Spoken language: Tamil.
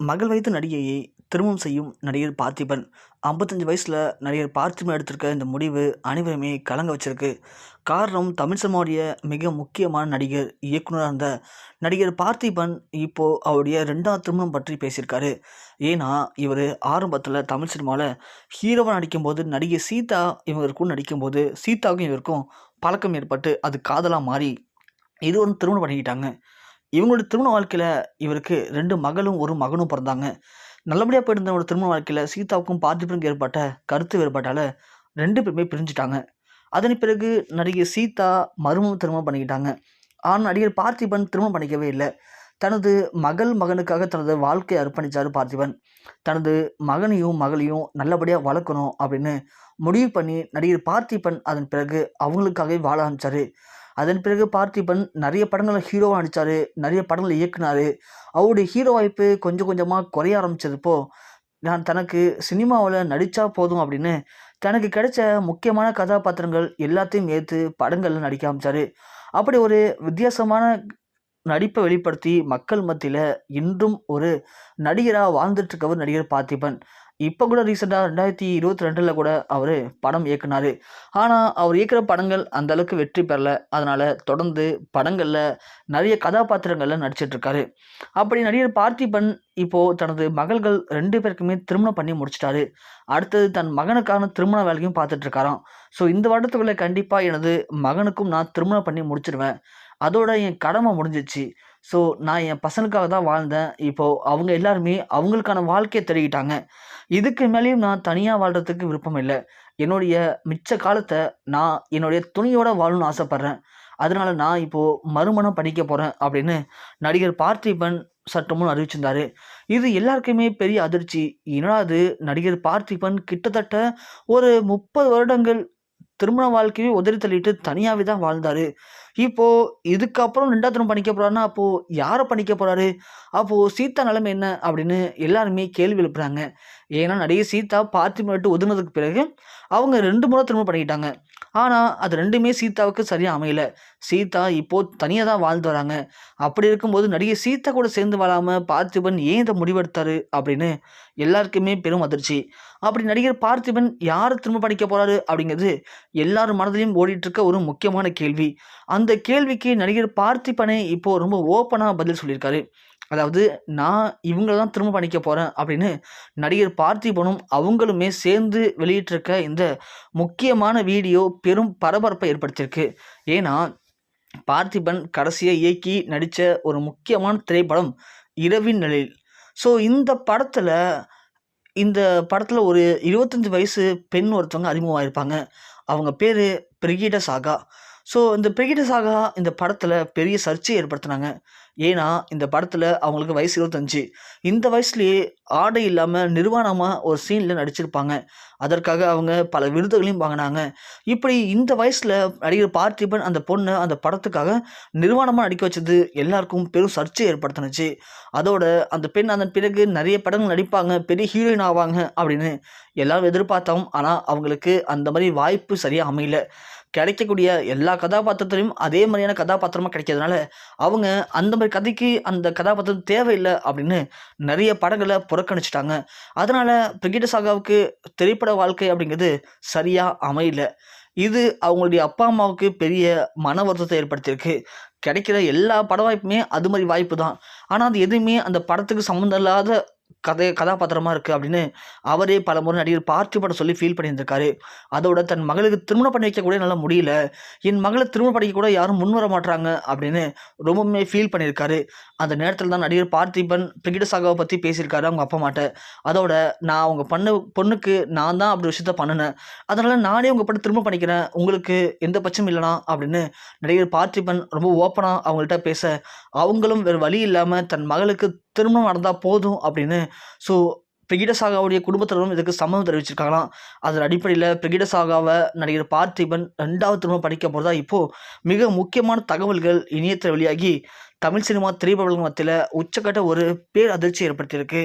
மகள் வயது நடிகையை திருமணம் செய்யும் நடிகர் பார்த்திபன் ஐம்பத்தஞ்சு வயசில் நடிகர் பார்த்திபன் எடுத்திருக்க இந்த முடிவு அனைவருமே கலங்க வச்சிருக்கு. காரணம் தமிழ் சினிமாவுடைய மிக முக்கியமான நடிகர் இயக்குனராக இருந்த நடிகர் பார்த்திபன் இப்போது அவருடைய ரெண்டாவது திருமணம் பற்றி பேசியிருக்காரு. ஏன்னா இவர் ஆரம்பத்தில் தமிழ் சினிமாவில் ஹீரோவாக நடிக்கும்போது நடிகை சீதா இவருக்கும் நடிக்கும்போது சீதாவுக்கும் இவருக்கும் பழக்கம் ஏற்பட்டு அது காதலாக மாறி இது வந்து திருமணம் பண்ணிக்கிட்டாங்க. இவங்களோட திருமண வாழ்க்கையில் இவருக்கு ரெண்டு மகளும் ஒரு மகனும் பிறந்தாங்க. நல்லபடியாக போயிருந்த திருமண வாழ்க்கையில் சீதாவுக்கும் பார்த்திபனுக்கு ஏற்பட்ட கருத்து வேறுபாட்டால் ரெண்டு பேருமே பிரிஞ்சுட்டாங்க. அதன் பிறகு நடிகை சீதா மருமம் திருமணம் பண்ணிக்கிட்டாங்க. ஆனால் நடிகர் பார்த்திபன் திருமணம் பண்ணிக்கவே இல்லை. தனது மகள் மகனுக்காக தனது வாழ்க்கையை அர்ப்பணித்தார் பார்த்திபன். தனது மகனையும் மகளையும் நல்லபடியாக வளர்க்கணும் அப்படின்னு முடிவு பண்ணி நடிகர் பார்த்திபன் அதன் பிறகு அவங்களுக்காகவே வாழ ஆரம்பித்தார் அதன் பிறகு பார்த்திபன் நிறைய படங்களில் ஹீரோவாக நடித்தார் நிறைய படங்களை இயக்குனார். அவருடைய ஹீரோ வாய்ப்பு கொஞ்சம் கொஞ்சமாக குறைய ஆரம்பிச்சதுப்போ நான் தனக்கு சினிமாவில் நடித்தா போதும் அப்படின்னு தனக்கு கிடைச்ச முக்கியமான கதாபாத்திரங்கள் எல்லாத்தையும் ஏற்று படங்களில் நடிக்க ஆரம்பித்தார் அப்படி ஒரு வித்தியாசமான நடிப்பை வெளிப்படுத்தி மக்கள் மத்தியில் இன்றும் ஒரு நடிகராக வாழ்ந்துட்டுருக்கவர் நடிகர் பார்த்திபன். இப்போ கூட ரீசெண்டாக ரெண்டாயிரத்தி இருபத்தி ரெண்டில் கூட அவர் படம் இயக்குனார். ஆனால் அவர் இயக்கிற படங்கள் அந்தளவுக்கு வெற்றி பெறல. அதனால் தொடர்ந்து படங்களில் நிறைய கதாபாத்திரங்களில் நடிச்சிட்ருக்காரு அப்படி நடிகர் பார்த்திபன் இப்போது தனது மகள்கள் ரெண்டு பேருக்குமே திருமணம் பண்ணி முடிச்சிட்டாரு. அடுத்தது தன் மகனுக்கான திருமண வேலையும் பார்த்துட்ருக்காராம் ஸோ இந்த வருடத்துக்குள்ளே கண்டிப்பாக எனது மகனுக்கும் நான் திருமணம் பண்ணி முடிச்சிடுவேன் அதோட என் கடமை முடிஞ்சிச்சு. ஸோ நான் என் பசங்களுக்காக தான் வாழ்ந்தேன். இப்போது அவங்க எல்லாருமே அவங்களுக்கான வாழ்க்கையை தெரிவிட்டாங்க இதுக்கு மேலேயும் நான் தனியாக வாழ்கிறதுக்கு விருப்பம் இல்லை. என்னுடைய மிச்ச காலத்தை நான் என்னுடைய துணியோட வாழணும்னு ஆசைப்பட்றேன். அதனால நான் இப்போது மறுமணம் பண்ணிக்க போகிறேன் அப்படின்னு நடிகர் பார்த்திபன் சட்டமும் அறிவிச்சிருந்தாரு. இது எல்லாருக்குமே பெரிய அதிர்ச்சி. என்னடாது நடிகர் பார்த்திபன் கிட்டத்தட்ட ஒரு முப்பது வருடங்கள் திருமண வாழ்க்கையை உதறி தள்ளிட்டு தனியாகவே தான் வாழ்ந்தார். இப்போது இதுக்கப்புறம் ரெண்டாவது திரும்ப பண்ணிக்க போகிறாருன்னா அப்போது யாரை பண்ணிக்க போகிறாரு அப்போது சீதா நிலைமை என்ன? அப்படின்னு எல்லாருமே கேள்வி எழுப்புறாங்க. ஏன்னா நடிகை சீதா பார்த்திபன் விட்டு ஒதுங்கினதுக்கு பிறகு அவங்க ரெண்டு முறை திரும்ப பண்ணிக்கிட்டாங்க. ஆனால் அது ரெண்டுமே சீதாவுக்கு சரியாக அமையல. சீதா இப்போது தனியாக தான் வாழ்ந்து வராங்க. அப்படி இருக்கும்போது நடிகை சீதா கூட சேர்ந்து வாழாமல் பார்த்திபன் ஏன் இதை முடிவெடுத்தாரு அப்படின்னு எல்லாருக்குமே பெரும் அதிர்ச்சி. அப்படி நடிகர் பார்த்திபன் யார் திரும்ப படிக்க போகிறாரு அப்படிங்கிறது எல்லார் மனதிலையும் ஓடிட்டுருக்க ஒரு முக்கியமான கேள்வி. அந்த கேள்விக்கு நடிகர் பார்த்திபனே இப்போது ரொம்ப ஓப்பனாக பதில் சொல்லியிருக்காரு. அதாவது நான் இவங்கள தான் திரும்ப பண்ணிக்க போகிறேன் அப்படின்னு நடிகர் பார்த்திபனும் அவங்களுமே சேர்ந்து வெளியிட்டிருக்க இந்த முக்கியமான வீடியோ பெரும் பரபரப்பை ஏற்படுத்தியிருக்கு. ஏன்னா பார்த்திபன் கடைசியாக இயக்கி நடித்த ஒரு முக்கியமான திரைப்படம் இரவின் நிலையில் ஸோ இந்த படத்தில் இந்த படத்தில் ஒரு இருபத்தஞ்சி வயசு பெண் ஒருத்தவங்க அறிமுகமாயிருப்பாங்க. அவங்க பேர் பிரிகிட சாகா. ஸோ இந்த பிரிகிட சாகா இந்த படத்தில் பெரிய சர்ச்சையை ஏற்படுத்தினாங்க. ஏன்னா இந்த படத்தில் அவங்களுக்கு வயசு இருபத்தஞ்சி. இந்த வயசுலேயே ஆடை இல்லாமல் நிர்வாணமாக ஒரு சீனில் நடிச்சிருப்பாங்க. அதற்காக அவங்க பல விருதுகளையும் வாங்கினாங்க. இப்படி இந்த வயசில் நடிகர் பார்த்திபன் அந்த பொண்ணை அந்த படத்துக்காக நிர்வாணமாக நடிக்க வச்சது எல்லாருக்கும் பெரும் சர்ச்சை ஏற்படுத்தினுச்சு. அதோட அந்த பெண் அதன் பிறகு நிறைய படங்கள் நடிப்பாங்க பெரிய ஹீரோயின் ஆவாங்க அப்படின்னு எல்லாரும் எதிர்பார்த்தோம். ஆனால் அவங்களுக்கு அந்த மாதிரி வாய்ப்பு சரியாக அமையல. கிடைக்கக்கூடிய எல்லா கதாபாத்திரத்திலையும் அதே மாதிரியான கதாபாத்திரமாக கிடைக்கிறதுனால அவங்க அந்த மாதிரி கதைக்கு அந்த கதாபாத்திரம் தேவையில்லை அப்படின்னு நிறைய படங்களை புறக்கணிச்சிட்டாங்க. அதனால் பிரிகிட சாகாவுக்கு திரைப்பட வாழ்க்கை அப்படிங்கிறது சரியாக அமையல. இது அவங்களுடைய அப்பா அம்மாவுக்கு பெரிய மன வருத்தத்தை ஏற்படுத்தியிருக்கு. கிடைக்கிற எல்லா பட வாய்ப்புமே அது மாதிரி வாய்ப்பு தான் ஆனால் அது எதுவுமே அந்த படத்துக்கு சம்மந்தம் இல்லாத கதை கதாபாத்திரமாக இருக்குது அப்படின்னு அவரே பல முறை நடிகர் பார்த்திபன் சொல்லி ஃபீல் பண்ணியிருந்திருக்காரு. அதோட தன் மகளுக்கு திருமணம் பண்ணி வைக்க கூட என்னால் முடியல. என் மகளை திருமணம் பண்ணிக்க கூட யாரும் முன் வர மாட்டாங்க அப்படின்னு ரொம்பவுமே ஃபீல் பண்ணியிருக்காரு. அந்த நேரத்தில் தான் நடிகர் பார்த்திபன் பிரிகிட சாகாவை பற்றி பேசியிருக்காரு அவங்க அப்பா மாட்ட அதோட நான் அவங்க பண்ண பொண்ணுக்கு நான் தான் அப்படி விஷயத்த பண்ணினேன். அதனால் நானே உங்கள் படம் திரும்ப பண்ணிக்கிறேன். உங்களுக்கு எந்த பட்சம் இல்லைனா அப்படின்னு நடிகர் பார்த்திபன் ரொம்ப ஓப்பனாக அவங்கள்ட்ட பேச அவங்களும் வேறு வழி இல்லாமல் தன் மகளுக்கு திருமணம் நடந்தால் போதும் அப்படின்னு. ஸோ பிரகிட சாகாவுடைய குடும்பத்தினரும் இதுக்கு சம்மதம் தெரிவிச்சிருக்காங்களாம். அதன் அடிப்படையில் பிரகிட சாகாவை நடிகர் பார்த்திபன் ரெண்டாவது திரும்ப படிக்க போகிறதா இப்போது மிக முக்கியமான தகவல்கள் இணையத்தில் வெளியாகி தமிழ் சினிமா திரைப்படங்கள் மத்தியில் உச்சக்கட்ட ஒரு பேர் அதிர்ச்சி ஏற்படுத்தியிருக்கு.